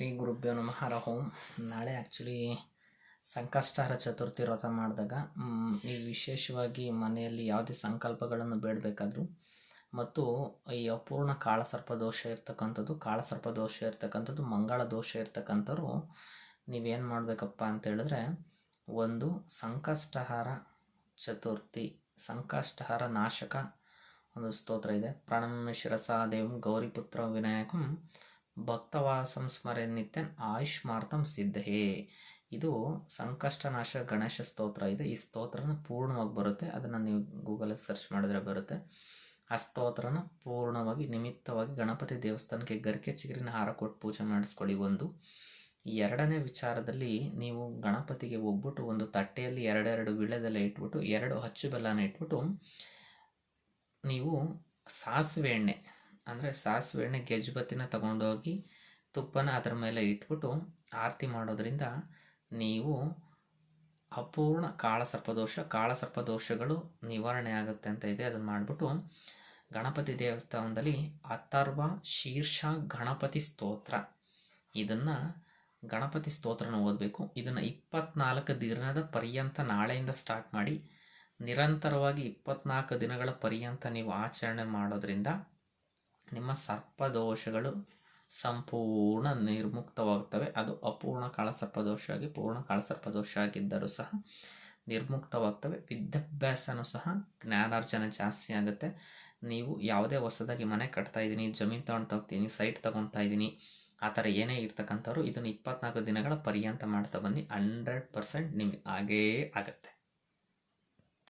ಶ್ರೀ ಗುರುಭ್ಯೋ ನಮಃ. ಹರಹೋಂ ನಾಳೆ ಆ್ಯಕ್ಚುಲಿ ಸಂಕಷ್ಟಹರ ಚತುರ್ಥಿ ವ್ರತ ಮಾಡಿದಾಗ ನೀವು ವಿಶೇಷವಾಗಿ ಮನೆಯಲ್ಲಿ ಯಾವುದೇ ಸಂಕಲ್ಪಗಳನ್ನು ಬೇಡಬೇಕಾದ್ರೂ, ಮತ್ತು ಈ ಅಪೂರ್ಣ ಕಾಳಸರ್ಪ ದೋಷ ಇರ್ತಕ್ಕಂಥದ್ದು, ಕಾಳಸರ್ಪ ದೋಷ ಇರ್ತಕ್ಕಂಥದ್ದು, ಮಂಗಳ ದೋಷ ಇರ್ತಕ್ಕಂಥವ್ರು, ನೀವೇನು ಮಾಡಬೇಕಪ್ಪ ಅಂತ ಹೇಳಿದ್ರೆ, ಒಂದು ಸಂಕಷ್ಟಹಾರ ಚತುರ್ಥಿ, ಸಂಕಷ್ಟಹಾರ ನಾಶಕ ಒಂದು ಸ್ತೋತ್ರ ಇದೆ. ಪ್ರಣಮ್ಯ ಸಹ ಗೌರಿಪುತ್ರ ವಿನಾಯಕಂ ಭಕ್ತವಾಸಂ ಸ್ಮರೆ ನಿತ್ಯನ್ ಆಯುಷ್ಮಾರ್ಥಂ ಸಿದ್ಧೇ. ಇದು ಸಂಕಷ್ಟನಾಶ ಗಣೇಶ ಸ್ತೋತ್ರ. ಇದೆ ಈ ಸ್ತೋತ್ರನ ಪೂರ್ಣವಾಗಿ ಬರುತ್ತೆ. ಅದನ್ನು ನೀವು ಗೂಗಲಲ್ಲಿ ಸರ್ಚ್ ಮಾಡಿದ್ರೆ ಬರುತ್ತೆ. ಆ ಸ್ತೋತ್ರನ ಪೂರ್ಣವಾಗಿ, ನಿಮಿತ್ತವಾಗಿ ಗಣಪತಿ ದೇವಸ್ಥಾನಕ್ಕೆ ಗರಿಕೆ ಚಿಗುರಿನ ಹಾರ ಕೊಟ್ಟು ಪೂಜೆ ಮಾಡಿಸ್ಕೊಳ್ಳಿ ಒಂದು. ಎರಡನೇ ವಿಚಾರದಲ್ಲಿ ನೀವು ಗಣಪತಿಗೆ ಹೋಗ್ಬಿಟ್ಟು ಒಂದು ತಟ್ಟೆಯಲ್ಲಿ ಎರಡೆರಡು ವಿಳೆದೆಲ್ಲ ಇಟ್ಬಿಟ್ಟು, ಎರಡು ಹಚ್ಚು ಬೆಲ್ಲನ ಇಟ್ಬಿಟ್ಟು, ನೀವು ಸಾಸಿವೆ ಎಣ್ಣೆ ಅಂದರೆ ಸಾಸಿವೆ ಎಣ್ಣೆ ಗೆಜ್ಜುಬತ್ತಿನ ತಗೊಂಡೋಗಿ ತುಪ್ಪನ ಅದರ ಮೇಲೆ ಇಟ್ಬಿಟ್ಟು ಆರತಿ ಮಾಡೋದ್ರಿಂದ ನೀವು ಅಪೂರ್ಣ ಕಾಳಸರ್ಪದೋಷ, ಕಾಳಸರ್ಪದೋಷಗಳು ನಿವಾರಣೆ ಆಗುತ್ತೆ ಅಂತ ಇದೆ. ಅದನ್ನು ಮಾಡಿಬಿಟ್ಟು ಗಣಪತಿ ದೇವಸ್ಥಾನದಲ್ಲಿ ಅಥರ್ವ, ಶೀರ್ಷ, ಗಣಪತಿ ಸ್ತೋತ್ರ. ಇದನ್ನು ಗಣಪತಿ ಸ್ತೋತ್ರನ ಓದಬೇಕು. ಇದನ್ನು ಇಪ್ಪತ್ನಾಲ್ಕು ದಿನದ ಪರ್ಯಂತ ನಾಳೆಯಿಂದ ಸ್ಟಾರ್ಟ್ ಮಾಡಿ ನಿರಂತರವಾಗಿ ಇಪ್ಪತ್ನಾಲ್ಕು ದಿನಗಳ ಪರ್ಯಂತ ನೀವು ಆಚರಣೆ ಮಾಡೋದ್ರಿಂದ ನಿಮ್ಮ ಸರ್ಪದೋಷಗಳು ಸಂಪೂರ್ಣ ನಿರ್ಮುಕ್ತವಾಗುತ್ತವೆ. ಅದು ಅಪೂರ್ಣ ಕಾಳಸರ್ಪದೋಷ ಆಗಿ, ಪೂರ್ಣ ಕಾಳಸರ್ಪದೋಷ ಆಗಿದ್ದರೂ ಸಹ ನಿರ್ಮುಕ್ತವಾಗ್ತವೆ ವಿದ್ಯಾಭ್ಯಾಸನೂ ಸಹ ಜ್ಞಾನಾರ್ಜನೆ ಜಾಸ್ತಿ ಆಗುತ್ತೆ. ನೀವು ಯಾವುದೇ ಹೊಸದಾಗಿ ಮನೆ ಕಟ್ತಾ ಇದ್ದೀನಿ, ಜಮೀನು ತೊಗೊಳ್ತಾ ಹೋಗ್ತೀನಿ ಸೈಟ್ ತೊಗೊಳ್ತಾ ಇದ್ದೀನಿ, ಆ ಥರ ಏನೇ ಇರ್ತಕ್ಕಂಥವ್ರು ಇದನ್ನು ಇಪ್ಪತ್ನಾಲ್ಕು ದಿನಗಳ ಪರ್ಯಂತ ಮಾಡ್ತಾ ಬನ್ನಿ. ಹಂಡ್ರೆಡ್ ಪರ್ಸೆಂಟ್ ನಿಮಗೆ ಆಗೇ ಆಗುತ್ತೆ.